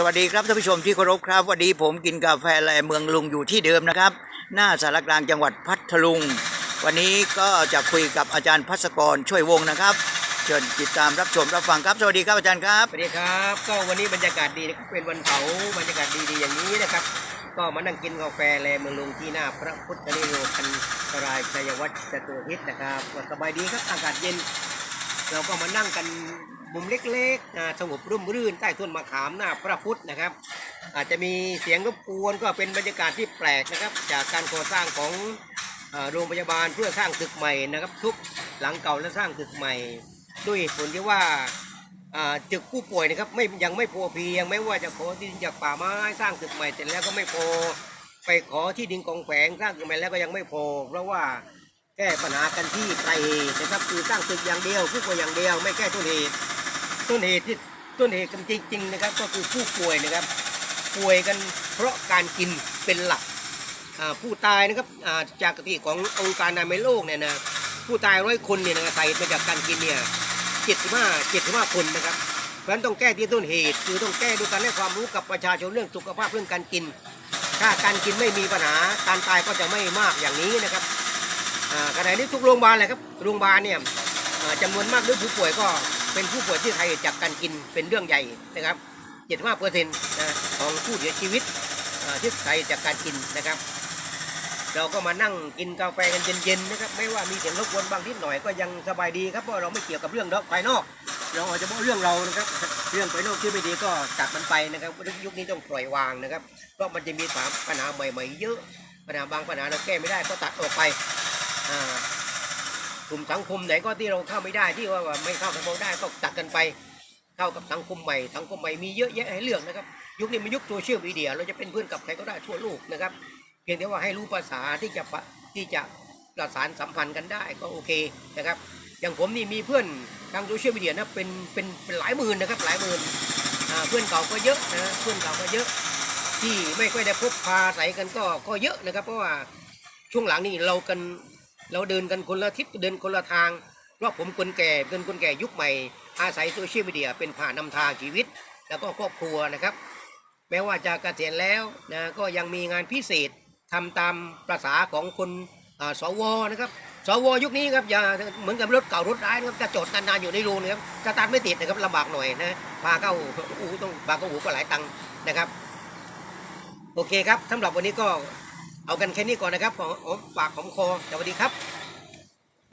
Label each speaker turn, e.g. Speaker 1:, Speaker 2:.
Speaker 1: สวัสดีครับท่านผู้ชมที่เคารพครับวันนี้ผมกินกาแฟแลเมืองลุงอยู่ที่เดิมนะครับ หน้าสารกลางจังหวัดพัทลุง วันนี้ก็จะคุยกับอาจารย์พัศกรช่วยวงนะครับ เชิญติดตามรับชมรับฟังครับ สวัสดีครับอาจารย์ครับ
Speaker 2: สวัสดีครับ ก็วันนี้บรรยากาศดีนะครับเป็นวันเสาร์บรรยากาศดีๆอย่างนี้นะครับ ก็มานั่งกินกาแฟแลเมืองลุงที่หน้าพระพุทธนิโรพันตรายชัยวัฒน์จตุรทิศนะครับสบายดีครับอากาศเย็น เราก็มานั่งกัน มุมเล็กๆอ่าสงบร่มรื่นใต้ต้นมะขามหน้าพระพุทธนะครับ อาจจะมีเสียงรบกวนก็เป็นบรรยากาศที่แปลกนะครับ จากการก่อสร้างของโรงพยาบาลเพื่อสร้างตึกใหม่นะครับ ทุกหลังเก่าและสร้างตึกใหม่ ด้วยผลที่ว่าอาตึกผู้ป่วยนะครับไม่ยังไม่พอเพียงไม่ว่าจะขอที่ดินจากป่าไม้สร้างตึกใหม่เสร็จแล้วก็ไม่พอไปขอที่ดินกองแขวงสร้างตึกใหม่แล้วก็ยังไม่พอ เพราะว่าแก้ปัญหากันที่ปลายเหตุนะครับคือสร้างตึกอย่างเดียวผู้ป่วยอย่างเดียวไม่แก้ต้นเหตุ ต้นเหตุที่ต้นเหตุกันจริงๆนะครับก็คือผู้ป่วยนะครับป่วยกันเพราะการกินเป็นหลักผู้ตายนะครับาจากกติขององค์การอนามัยโลกเนี่ยนะผู้ตายร้อยคนเนี่ยนะสาเหตุมาจากการกินเนี่ยเจ็ดสิบห้าเจ็ดสิบห้าคนนะครับเพราะฉะนั้นต้องแก้ที่ต้นเหตุ คือต้องแก้ด้วยการให้ความรู้กับประชาชนเรื่องสุขภาพเรื่องการกิน ถ้าการกินไม่มีปัญหาการตายก็จะไม่มากอย่างนี้นะครับขณะนี้ทุกโรงพยาบาลเลยครับโรงพยาบาลเนี่ยจำนวนมากด้วยผู้ป่วยก็ เป็นผู้ป่วยที่ไทยจากการกินเป็นเรื่องใหญ่นะครับ 75เปอร์เซ็นต์ของผู้เสียชีวิตที่ไทยจากการกินนะครับ เราก็มานั่งกินกาแฟกันเย็นๆนะครับ ไม่ว่ามีเสียงรบกวนบางนิดหน่อยก็ยังสบายดีครับเพราะเราไม่เกี่ยวกับเรื่องภายนอก เราอาจจะบอกเรื่องเรานะครับ เรื่องภายนอกที่ไม่ดีก็ตัดมันไปนะครับยุคนี้ต้องปล่อยวางนะครับ เพราะมันจะมีปัญหาใหม่ๆเยอะปัญหาบางปัญหาเราแก้ไม่ได้ก็ตัดออกไปอ่า กลุ่มสังคมไหนก็ที่เราเข้าไม่ได้ที่ว่าไม่เข้ากับเราได้ก็ตัดกันไปเข้ากับสังคมใหม่สังคมใหม่มีเยอะแยะให้เลือกนะครับยุคนี้มันยุคโซเชียลมีเดียเราจะเป็นเพื่อนกับใครก็ได้ทั่วโลกนะครับเพียงแต่ว่าให้รู้ภาษาที่จะที่จะประสานสัมพันธ์กันได้ก็โอเคนะครับ อย่างผมนี่มีเพื่อนทางโซเชียลมีเดียนะเป็นเป็นเป็นหลายหมื่นนะครับหลายหมื่นเพื่อนเก่าก็เยอะนะเพื่อนเก่าก็เยอะ ที่ไม่ค่อยได้พบพาใส่กันก็ก็เยอะนะครับ เพราะว่าช่วงหลังนี่เรากัน เราเดินกันคนละทิศเดินคนละทาง เพราะผมคนแก่เป็นคนแก่ยุคใหม่ อาศัยโซเชียลมีเดียเป็นผ่านนำทางชีวิต แล้วก็ครอบครัวนะครับ แม้ว่าจะเกษียณแล้วนะก็ยังมีงานพิเศษทำตามประษาของคนสวนะครับสวยุคนี้ครับอย่าเหมือนกับรถเก่ารถร้ายนะครับจะจอดนานๆอยู่ในรูนะครับสตาร์ทไม่ติดนะครับลำบากหน่อยนะพาเข้าอูต้องพาเข้าอูก็หลายตังค์นะครับ โอเคครับสำหรับวันนี้ก็ เอากันแค่นี้ก่อนนะครับของปากของคอสวัสดีครับ